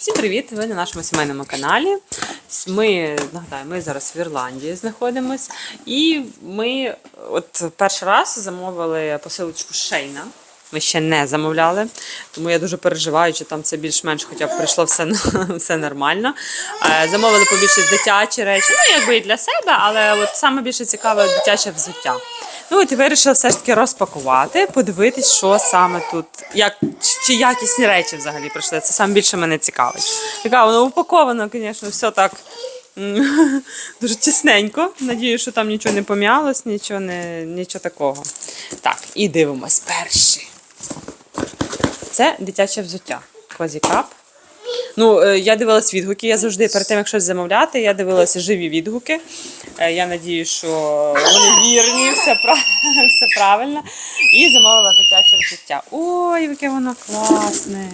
Всім привіт! Ви на нашому сімейному каналі. Ми нагадаю, ми зараз в Ірландії знаходимось, і ми от перший раз замовили посилочку Шейна. Ми ще не замовляли, тому я дуже переживаю, чи там це більш-менш, хоча б прийшло все, все нормально. Е, Замовили побільше дитячі речі, ну якби і для себе, але от саме більше цікаве дитяче взуття. Ну от і вирішила все ж таки розпакувати, подивитись, що саме тут, як чи- якісні речі взагалі прийшли. Це саме більше мене цікавить. Така воно упаковано, звісно, все так дуже тісненько. Надію, що там нічого не пом'ялось, нічого не нічого такого. Так, і дивимось перший. Це дитяче взуття. Квазікап. Ну, е, я дивилась відгуки. Я завжди перед тим, як щось замовляти, я дивилася живі відгуки. Е, Я надію, що вони вірні, все, все правильно. І замовила дитяче взуття. Ой, яке воно класне.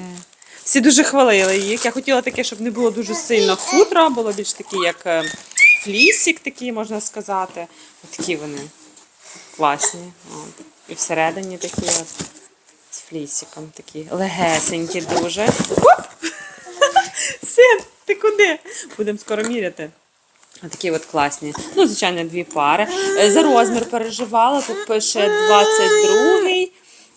Всі дуже хвалили їх. Я хотіла таке, щоб не було дуже сильно хутро, було більш такі, як е, флісік, такий, можна сказати. От такі вони класні. От. І всередині такі от з флісиком такі легесенькі дуже. Оп! Син, ти куди? Будемо скоро міряти. Такі от класні. Ну, звичайно, дві пари. Е, За розмір переживала. Тут пише 22.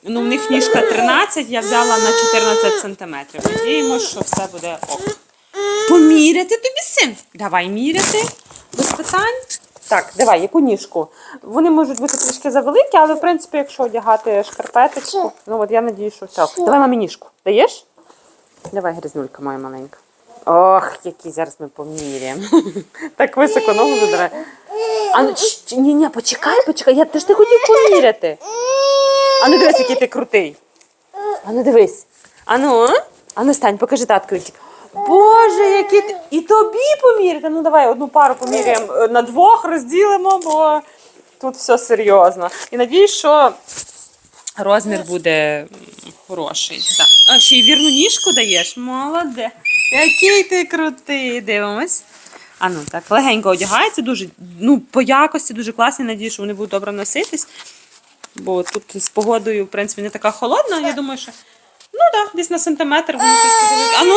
Ну, в них ніжка 13, я взяла на 14 сантиметрів. Надіємося, що все буде ок. Поміряти тобі син. Давай міряти. Без питань. Так, давай, яку ніжку? Вони можуть бути трішки завеликі, але в принципі, якщо одягати шкарпеточку, ну от я надію, що все. Давай мамі ніжку. Даєш? Давай, грязнулька моя маленька. Ох, які зараз ми поміряємо. Так високо ногу задирає. А ну, ні, ні, почекай, почекай. Я ти ж не хотів поміряти. А ну дивись, який ти крутий. А ну дивись. А ну, а ну стань, покажи таткові. Боже, які ти. І тобі поміряти. Ну давай одну пару поміряємо е, на двох, розділимо, бо тут все серйозно. І надіюсь, що розмір буде хороший. Да. А ще й вірну ніжку даєш? Молоде. Який ти крутий. Дивимось. А ну так, легенько одягається, дуже, ну, по якості дуже класні. Надію, що вони будуть добре носитись. Бо тут з погодою, в принципі, не така холодна. Я думаю, що ну так, десь на сантиметр вони трішки. А ну?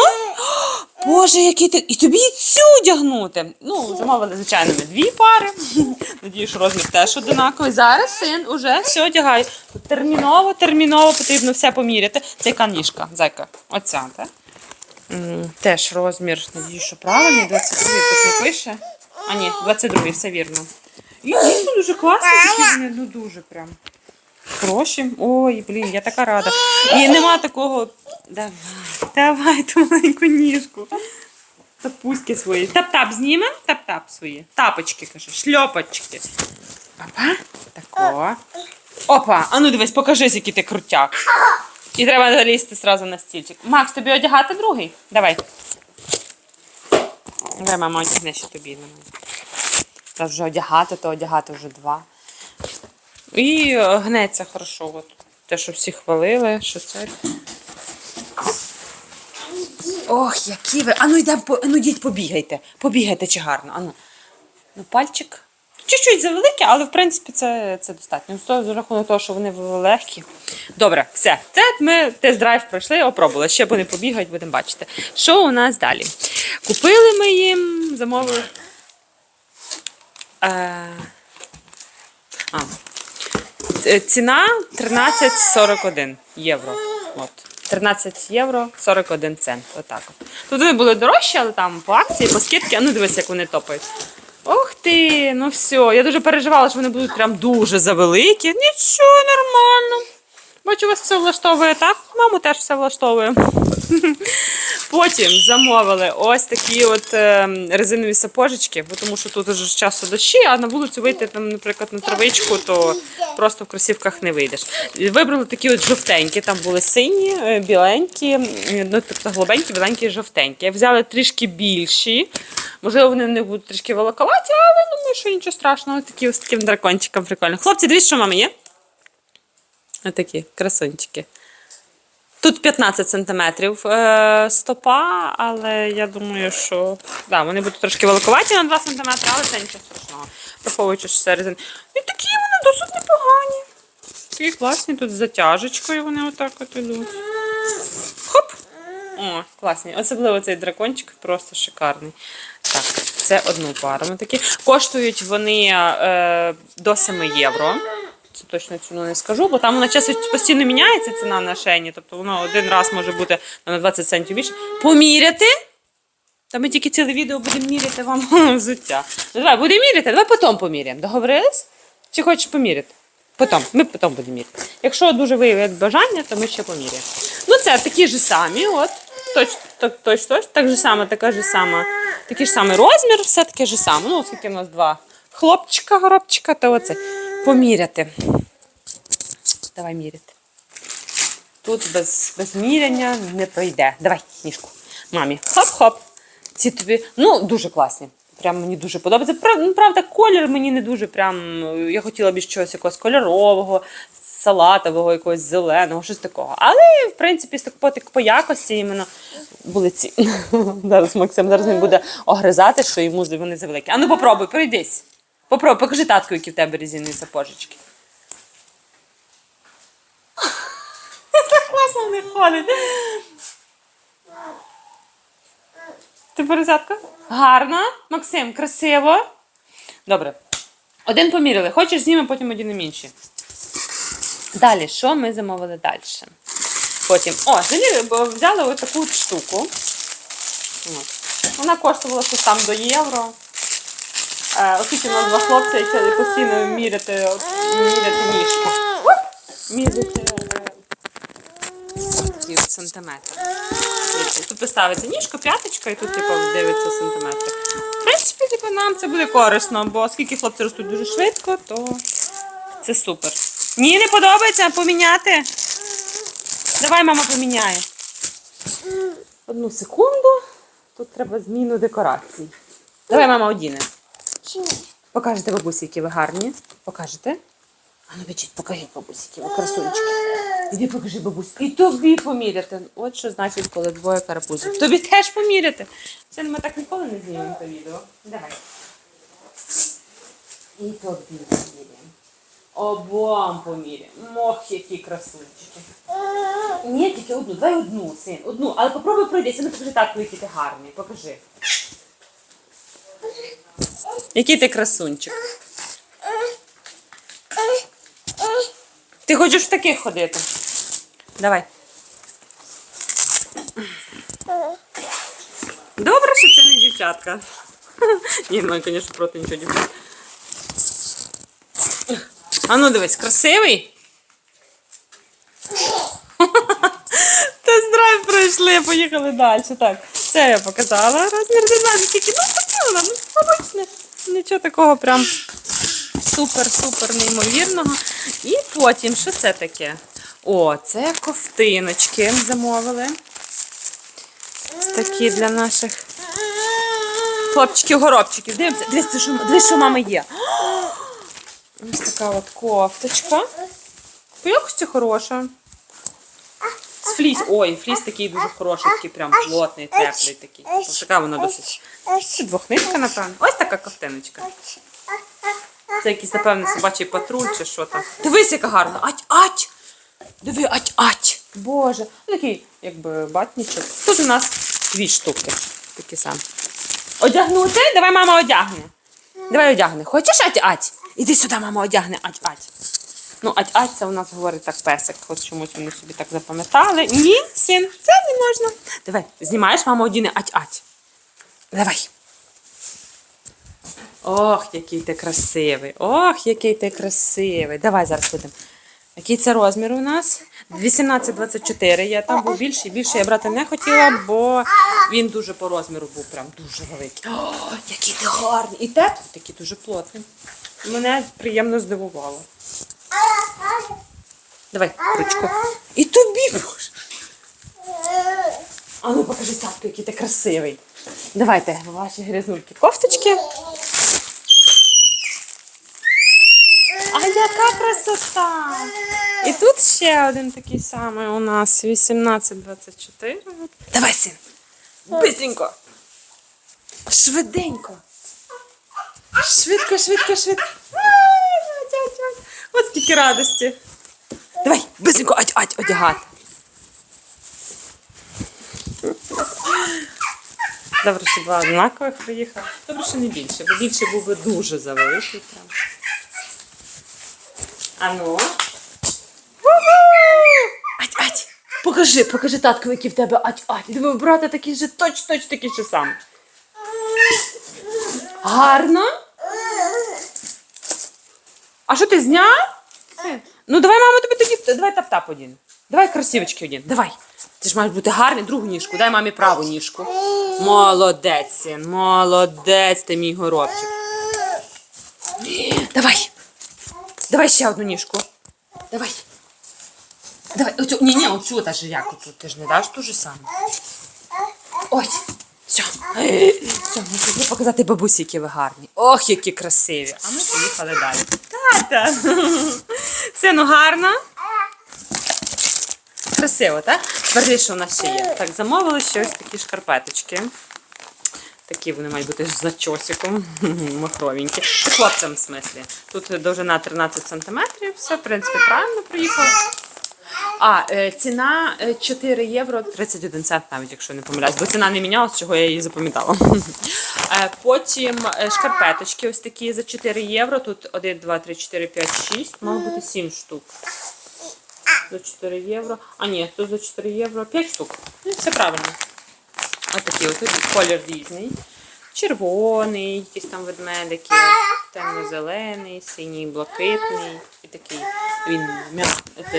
Боже, який ти. І тобі і цю одягнути. Ну, замовили, звичайно, ми дві пари. Надію, що розмір теж одинаковий. Зараз син уже все одягає. Терміново, терміново потрібно все поміряти. Це яка ніжка, зайка. Оця, так? Теж розмір, надію, що правильний, 22 тут не пише. А ні, 22 все вірно. І дійсно дуже класні такі вони, ну дуже прям. Хороші. Ой, блін, я така рада. І нема такого. Давай, давай ту маленьку ніжку. Тапуськи свої. Тап-тап знімемо? Тап-тап свої. Тапочки, каже, шльопочки. Опа. Тако. Опа. А ну дивись, покажись, який ти крутяк. І треба залізти одразу на стільчик. Макс, тобі одягати другий? Давай. Давай, мама, одягне ще тобі. Та вже одягати, то одягати вже два. І е, гнеться хорошо. От. Те, що всі хвалили, що це. Ох, які ви. Ану йдемо, ну йдіть побігайте. Побігайте чи гарно. Ану. Ну, пальчик. Чуть-чуть завелике, але в принципі це, це достатньо. З рахунок того, що вони легкі. Добре, все. Це ми тест-драйв пройшли, опробували. Ще вони побігають, будемо бачити. Що у нас далі? Купили ми їм, замовили. Е... А. Е, Ціна 13,41 євро. От. 13 євро 41 цент. Отак от. Тут вони були дорожчі, але там по акції, по скидці. А ну дивись, як вони топають. Ох ти, ну все. Я дуже переживала, що вони будуть прям дуже завеликі. Нічого, нормально. Бачу, вас все влаштовує, так? Маму теж все влаштовує. Потім замовили ось такі от е, резинові сапожечки, бо тому що тут уже часто дощі, а на вулицю вийти, там, наприклад, на травичку, то просто в кросівках не вийдеш. Вибрали такі от жовтенькі, там були сині, е, біленькі, ну, тобто голубенькі, біленькі, жовтенькі. Взяли трішки більші. Можливо, вони в них будуть трішки великоваті, але думаю, що нічого страшного. Такі ось таким дракончиком прикольно. Хлопці, дивіться, що мама є. Отакі красунчики. Тут 15 сантиметрів е, стопа, але я думаю, що да, вони будуть трошки великоваті на 2 сантиметри, але це нічого страшного. Враховуючи, що це резин. І такі вони досить непогані. Такі класні тут з затяжечкою вони отак от ідуть. Хоп! О, класні. Особливо цей дракончик просто шикарний. Так, це одну пару. Ми такі. Коштують вони е, до 7 євро. Точно ціну не скажу, бо там вона часто постійно міняється ціна на шені. Тобто воно один раз може бути на 20 центів більше. Поміряти? Та ми тільки ціле відео будемо міряти вам взуття. Ну давай, будемо міряти, давай потім поміряємо. Договорились? Чи хочеш поміряти? Потім, ми потім будемо міряти. Якщо дуже виявить бажання, то ми ще поміряємо. Ну, це такі ж самі, от. Точ, точ, точ, точ, так же саме, така ж сама, такий ж самий розмір, все таке ж саме. Ну, оскільки в нас два хлопчика, горобчика, то оце. Поміряти. Давай міряти. Тут без, без міряння не пройде. Давай, ніжку. Мамі. Хоп-хоп. Ці тобі, ну, дуже класні. Прям мені дуже подобається. Ну, Правда, колір мені не дуже прям. Я хотіла б чогось якогось кольорового, салатового, якогось зеленого, щось такого. Але, в принципі, по, по якості іменно були ці. Зараз Максим зараз він буде огризати, що йому вони завеликі. А ну попробуй, пройдись. Попробуй, покажи татку, які в тебе резинні сапожечки. Так класно не ходить. Ти поросятка? Гарно. Максим, красиво. Добре. Один поміряли. Хочеш знімемо, потім одінемо інші. Далі, що ми замовили далі? Потім. О, взяли ось таку штуку. Вона коштувала щось там до євро. Е, оскільки у нас два хлопці, почали постійно міряти, міряти ніжку. Міряти е, от сантиметри. Дивіться, Тут поставиться ніжка, п'яточка, і тут типу, дивиться сантиметри. В принципі, типу, нам це буде корисно, бо оскільки хлопці ростуть дуже швидко, то це супер. Ні, не подобається поміняти. Давай, мама поміняє. Одну секунду. Тут треба зміну декорацій. Давай, мама, одіне. Покажете бабусі, які ви гарні. Покажете? А ну біжіть, покажіть бабусі, які ви красунчики. Іди покажи бабусь. І тобі поміряти. От що значить, коли двоє карапузів. Тобі теж поміряти. Це ми так ніколи не знімемо це відео. Давай. І тобі поміряємо. Обом поміряємо. Мох, які красунчики. Ні, тільки одну. Давай одну, син. Одну. Але попробуй пройдися. Ну покажи так, який ти гарний. Покажи. Який ти красунчик. Ти хочеш в таких ходити? Давай. Добре, що це не дівчатка. Ні, ну, звісно, проти нічого дівчат. А ну дивись, красивий. Тест-драйв пройшли, поїхали далі. Так, це я показала. Розмір 12, тільки хотіла, ну обичне. Нічого такого прям супер-супер неймовірного. І потім, що це таке? О, це ковтиночки замовили. Такі для наших хлопчиків-горобчиків. Дивимося, дивись, що, дивись, що в мами є. Ось така от кофточка. Якості хороша. Фліс. Ой, фліс такий дуже хороший, такий прям плотний, теплий такий. Ось така вона досить. Двохнитка, напевно. Ось така ковтиночка. Це якийсь, напевно, собачий патруль чи що там. Дивись, яка гарна. Ать, ать! Диви, ать, ать! Боже. Ну, такий, якби батнічок. Тут у нас дві штуки. Такі самі. Одягнути? Давай мама одягне. Давай одягне. Хочеш ать ать? Іди сюди, мама одягне ать ать. Ну, ать ать у нас говорить так песик. От чомусь вони собі так запам'ятали. Ні, син, це не можна. Давай, знімаєш, мама одіне ать ать. Давай. Ох, який ти красивий. Ох, який ти красивий. Давай зараз будемо. Який це розмір у нас? 18-24 я там був більший. Більше я брати не хотіла, бо він дуже по розміру був прям дуже великий. О, який ти гарний. І теплий, такий дуже плотний. Мене приємно здивувало. Давай, ручку. І тобі, боже. А ну покажи садку, який ти красивий. Давайте ваші грязнульки кофточки. А яка красота! І тут ще один такий самий у нас 18-24. Давай, син. Бистренько. Швиденько. Швидко, швидко, швидко. От скільки радості. Давай, бистренько, ать, ать, одягати. Добре, що два однакових приїхали. Добре, що не більше, бо більше був би дуже завеликий прям. Ану. Ать, ать! Покажи, покажи татку, які в тебе ать, ать. Диви, брата такий же точ, точ такий же сам. Гарно? А що ти зняв? Ну давай, мама, тобі тоді. Давай тап-тап один. Давай красивочки один. Давай. Ти ж маєш бути гарний, другу ніжку. Дай мамі праву ніжку. Молодець, син, молодець, ти мій горобчик. Давай. Давай ще одну ніжку. Давай. Давай, оцю, ні, ні, оцю та ж як оцю. Ти ж не даш ту ж саму. Ось. Все. Все, ми хотіли показати бабусі, які ви гарні. Ох, які красиві. А ми поїхали далі. Тата. Сину, гарно? Красиво, так? Тепер що у нас ще є? Так, замовили ще ось такі шкарпеточки. Такі вони мають бути з зачосиком, махровенькі. Це хлопцям в смислі. Тут довжина 13 см, все, в принципі, правильно приїхало. А, е, ціна е, 4 євро 31 цент, навіть якщо не помиляюсь, бо ціна не мінялась, чого я її запам'ятала. Е, Потім е, шкарпеточки ось такі за 4 євро. Тут 1, 2, 3, 4, 5, 6, мало бути 7 штук. За 4 євро. А ні, тут за 4 євро 5 штук. Ну, Все правильно. Ось от тут колір різний. Червоний, якісь там ведмедики, темно-зелений, синій, блакитний і такий. Він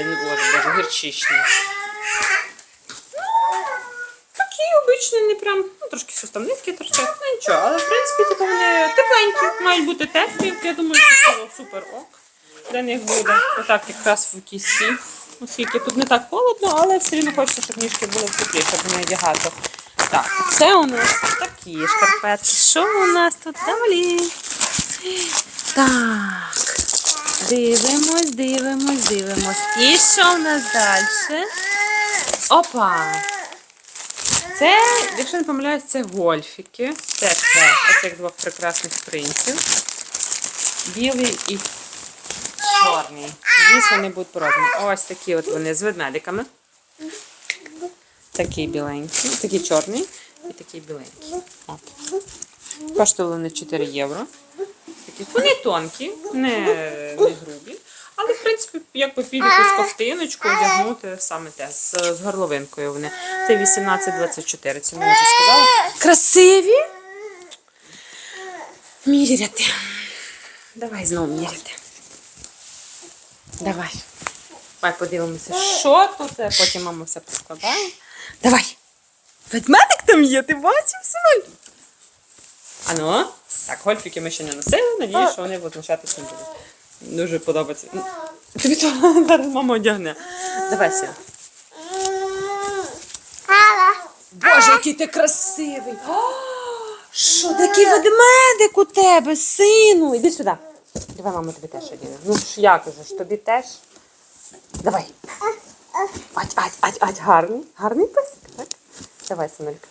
боже, гірчичний. Обичний, не прям, ну трошки там торчать, ну нічого, але в принципі типу, вони тепленькі, мають бути теплі. Я думаю, що це супер ок. Для них буде. Отак якраз в кісті. Оскільки тут не так холодно, але все одно хочеться, щоб ніжки були в теплі, щоб не одягати. Так, це у нас такі шкарпетки. Що у нас тут далі? Так. Дивимось, дивимось, дивимось. І що в нас далі? Опа! Це, якщо не помиляюсь, це гольфіки. Теж оцих двох прекрасних принців. Білий і чорний. Здесь вони будуть порожні. Ось такі от вони з ведмедиками. Такий біленький, такий чорний і такий біленький. От. Коштували вони 4 євро. Вони тонкі, не, не грубі. Але, в принципі, якби під якусь ковтиночку одягнути саме те, з, з горловинкою вони. Це 18-24, це мені вже сказала. Красиві! Міряти. Давай знову міряти. Давай. Давай подивимося, що тут, потім мама все поскладає. Давай. Ведмедик там є, ти бачив, синок? Ану. Так, гольфіки ми ще не носили, надію, що вони лишатися не будуть. Дуже подобається. Тобі то зараз мама одягне. Давай сідай. Боже, який ти красивий! О, Що такий ведмедик у тебе, сину? Іди сюди. Давай, мама, тобі теж одягне. Ну ж як же ж, тобі теж. Давай. Ать, ать, ать, ать, гарний. Гарний песик, так? Давай, синелька.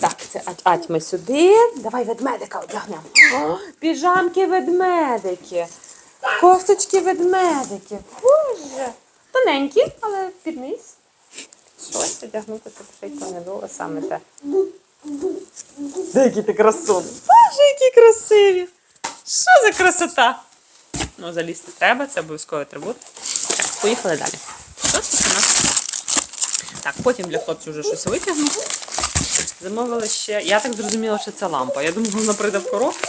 Так, це ать, ать ми сюди. Давай ведмедика одягнемо. О, Піжамки ведмедики. Кофточки ведмедики. Боже. Тоненькі, але під. Щось одягнути тут шийко не було саме те. Де який ти красун. Боже, які красиві. Що за красота? Ну, залізти треба, це обов'язковий атрибут. Поїхали далі. Що тут у нас? Так, потім для хлопців вже щось витягну. Замовили ще. Я так зрозуміла, що це лампа. Я думаю, вона прийде в коробці.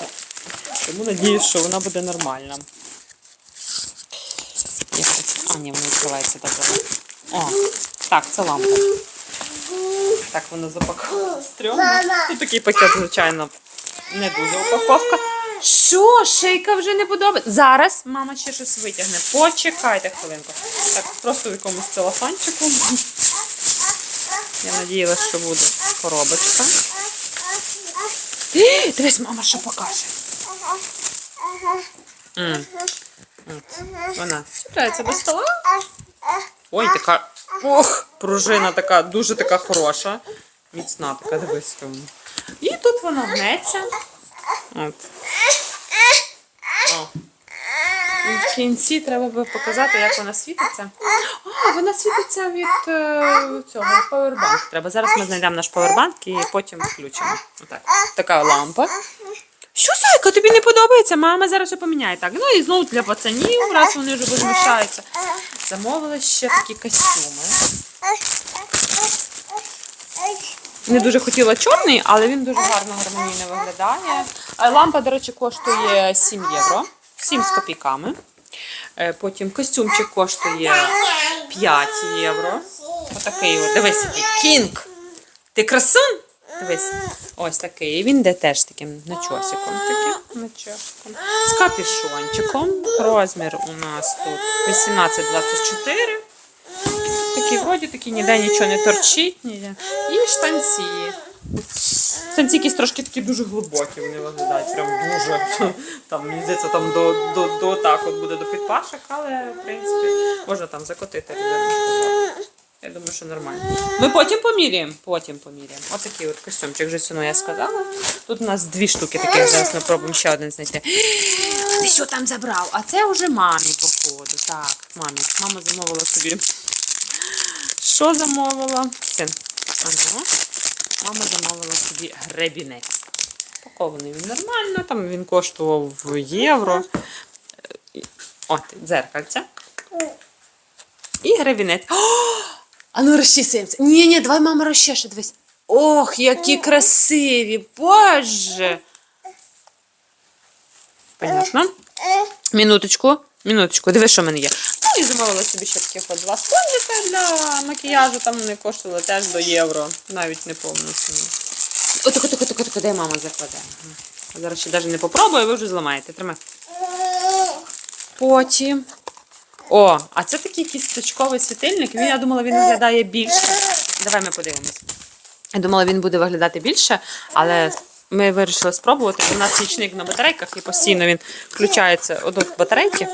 Тому надіюсь, що вона буде нормальна. Якось- А, ні, вона відкривається так. О, так, це лампа. Так воно запаковано стрьомно. Тут такий пакет, звичайно, не дуже упаковка. Що, шийка вже не подобається? Зараз мама ще щось витягне. Почекайте хвилинку. Так, просто в якомусь целофанчику. Я надіялася, що буде коробочка. Дивись, мама що покаже. М. От. Вона чіпляється до стола. Ой, така. Ох, пружина така, дуже така хороша. Міцна така, дивись. вона. І тут вона гнеться. От. О. В кінці треба би показати, як вона світиться. О, вона світиться від е, цього павербанк. Треба. Зараз ми знайдемо наш павербанк і потім включимо. Отак. Така лампа. Що, Зайка, тобі не подобається? Мама зараз все поміняє. Так, ну і знову для пацанів, раз вони вже возмущаються. Замовила ще такі костюми. Не дуже хотіла чорний, але він дуже гарно гармонійно виглядає. Е, Лампа, до речі, коштує 7 євро. 7 з копійками. Е, Потім костюмчик коштує 5 євро. Отакий от. Дивись, кінг. Ти красун? Дивись. Ось такий. Він де теж таким начосиком. Таким начосиком. З капюшончиком. Розмір у нас тут 18-24. Такі вроді такі ніде нічого не торчить. Ніде. І штанці. Штанці якісь трошки такі дуже глибокі, вони виглядають. Прям дуже. Там, мені здається, там до, до, до так от буде до підпашок, але в принципі можна там закотити Я думаю, що нормально. Ми потім поміряємо. Потім поміряємо. Ось такий от костюмчик, вже сьогодні я сказала. Тут у нас дві штуки таких, зараз ми пробуємо ще один знайти. Ти що там забрав? А це вже мамі, походу. Так, мамі. Мама замовила собі. Що замовила? Син. Ага. Мама замовила собі гребінець. Пакований він нормально, там він коштував в євро. Е, От, дзеркальце. І гребінець. О! А ну розчісуємося. Ні, ні, давай мама розчеше, дивись. Ох, які красиві, боже. Понятно? Минуточку, минуточку, диви, що в мене є. І замовила собі ще таких от два спонжика для макіяжу, там вони коштували теж до євро, навіть не повну ціну. Отако, тако, тако, тако, де мама закладе. Зараз ще навіть не попробую, ви вже зламаєте. Тримай. Потім. О, а це такий кісточковий світильник. Він, я думала, він виглядає більше. Давай ми подивимось. Я думала, він буде виглядати більше, але ми вирішили спробувати. У нас нічник на батарейках і постійно він включається. От батарейки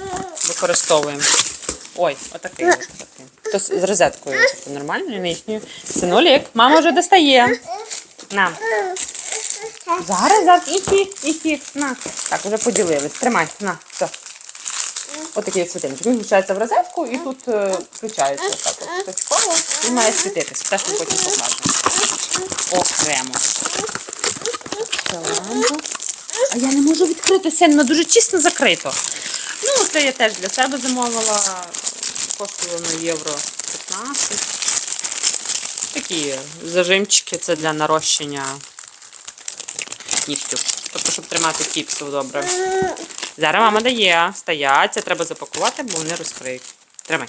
використовуємо. Ой, отакий ось такий. То з розеткою це нормально, нижньою. Синулік, мама вже достає. На. Зараз, зараз, іхі, іхі, на. Так, вже поділились. Тримай, на, все. Отакий от світильник. Він включається в розетку і тут е, включається так точково. Він має світитися. Теж ми потім покажемо. Окремо. Це. А я не можу відкрити сильно, дуже чесно закрито. Ну, це я теж для себе замовила. Коштувало на євро 15. Такі зажимчики це для нарощення нігтів. Тобто, щоб тримати кіпсу добре. Зараз мама дає. Стоять, це треба запакувати, бо вони розкриють. Тримай.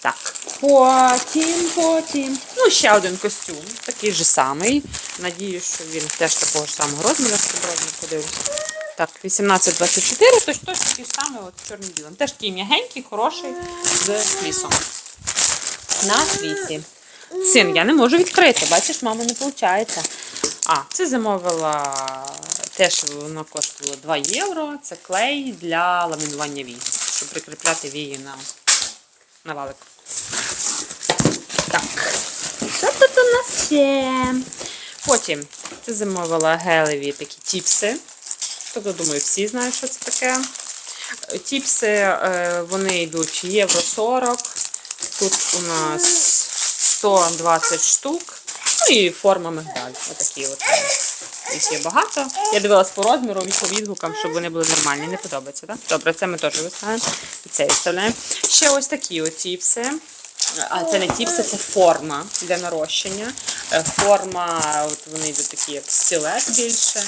Так. Потім, потім. Ну, ще один костюм, такий же самий. Надію, що він теж такого ж самого розміру скоброзно подивлюсь. Так, 18-24, точно точно такий самий, от чорним білим. Теж такий м'ягенький, хороший, з флісом. На флісі. Син, я не можу відкрити, бачиш, мама не виходить. А, це замовила теж воно коштувало 2 євро. Це клей для ламінування вій, щоб прикріпляти вії на, на валик. Так. Що тут у нас ще? Потім це замовила гелеві такі тіпси. Тобто, думаю, всі знають, що це таке. Тіпси, е, вони йдуть євро 40. Тут у нас 120 штук. Ну і форма мигдаль. Отакі от. Їх є багато. Я дивилась по розміру і по відгукам, щоб вони були нормальні. Не подобається, так? Добре, це ми теж виставляємо. І це виставляємо. Ще ось такі тіпси. А це не тіпси, це форма для нарощення. Е, Форма, от вони йдуть такі, як стілет більше.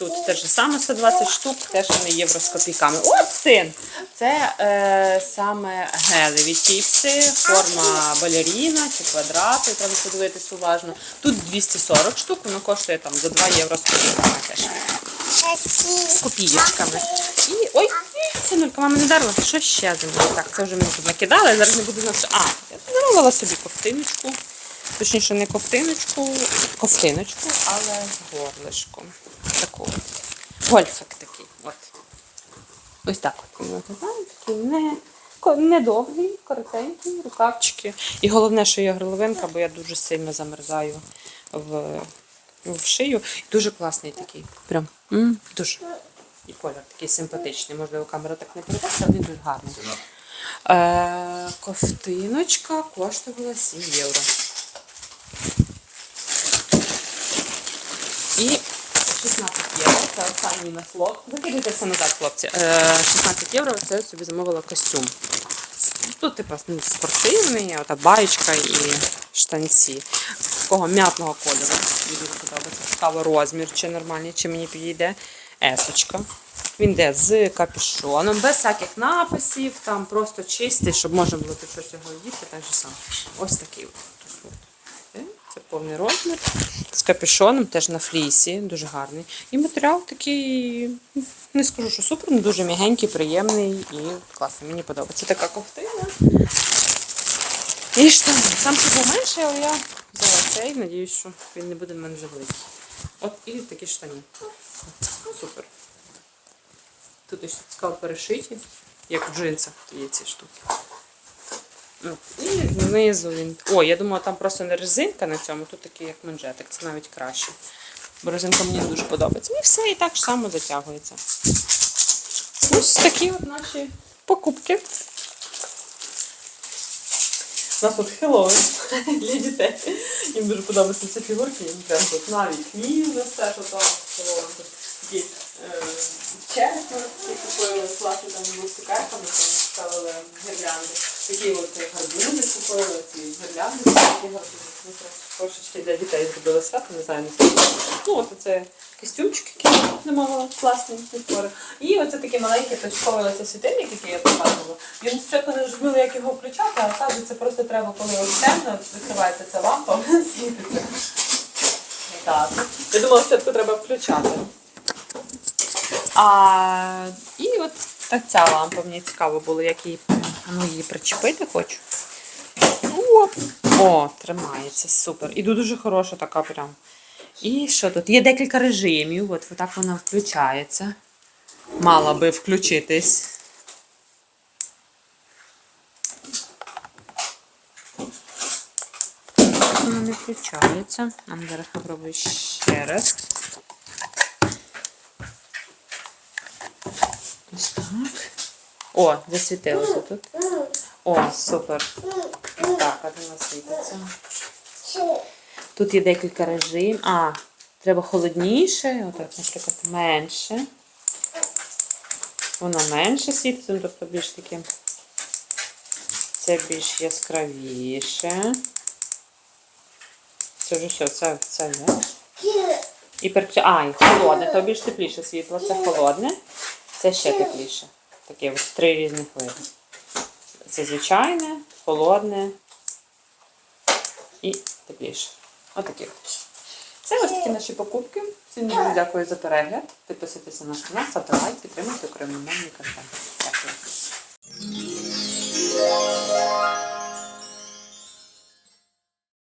Тут те ж саме 120 штук, теж вони євро з копійками. От син! Це е, саме гелеві тіпси, форма балеріна чи квадрати, треба подивитись уважно. Тут 240 штук, воно коштує там за 2 євро з копійками теж. З копійочками. І ой, синулька, мама не дарила. Що ще замовила? Так, це вже мені тут накидали, зараз не буду знати. А, я замовила собі ковтиночку. Точніше, не ковтиночку, ковтиночку, але з горлишком. Таку. Гольфик такий. От. Ось так от він виглядає. Такий не, ко- не довгий, коротенький, рукавчики. І головне, що є горловинка, бо я дуже сильно замерзаю в, в шию. Дуже класний такий. Прям м, дуже. І колір такий симпатичний. Можливо, камера так не передасть, але він дуже гарний. Е, ковтиночка коштувала 7 євро. І 16 євро, це останній на слот. Закидайте все назад, хлопці. Е, 16 євро це собі замовила костюм. Тут, типу, ну, спортивний, ота баєчка і штанці. Такого м'ятного кольору. Мені дуже подобається. Цікаво розмір, чи нормальний, чи мені підійде. Есочка. Він йде з капюшоном, без всяких написів, там просто чистий, щоб можна було під щось його їсти, так же сам. Ось такий. Це повний розмір. З капюшоном, теж на флісі, дуже гарний. І матеріал такий, не скажу, що супер, але дуже м'ягенький, приємний і класний. Мені подобається така ковтина. І штани. Сам це був менший, але я взяла цей, надіюсь, що він не буде в мене завеликий. От і такі штані. Ну, супер. Тут ось цікаво перешиті, як в джинсах є ці штуки. Ну, І знизу він. О, я думала, там просто не резинка на цьому, тут такий як манжетик, це навіть краще. Бо резинка мені дуже подобається. І все, і так ж само затягується. Ось такі от наші покупки. У нас тут Хеллоуін для дітей. Їм дуже подобаються ці фігурки, їм прям тут навіть нас теж Хеллоуін. Такі е, череп ми такі купили, класно там були цукерками, ставили гірлянди. Такі от гарбузи купили, ці гірлянди, такі гарбузи. Ми трошечки для дітей зробили свято, не знаю, наскільки. Ну, от оце костюмчик, який я замовила, класний відтвори. І оце такі маленькі точкові оце світильник, який я показувала. Він спочатку не розуміли, як його включати, а оказується, просто треба, коли темно, відкривається ця лампа, світиться. Так. Я думала, спочатку треба включати. А, і от так ця лампа. Мені цікаво було, як її, ну, її причепити хочу. Оп. О, тримається, супер. І дуже хороша така прям. І що тут? Є декілька режимів, от так вона включається. Мала би включитись. Вона не включається. Ну, зараз попробую ще раз. Ось так. О, засвітилося тут. О, супер. Так, а де вона світиться? Тут є декілька режимів. А, треба холодніше, отак, наприклад, менше. Воно менше світиться, ну, тобто більш таке. Це більш яскравіше. Це вже все, це, це не. І перча... А, і холодне, то більш тепліше світло, це холодне, це ще тепліше. Такі ось три різних види. Це звичайне, холодне і тепліше. Отакі. Це ось такі наші покупки. Всім дуже дякую за перегляд. Підписуйтесь на наш канал, ставте лайк, підтримуйте україномовний контент. Дякую.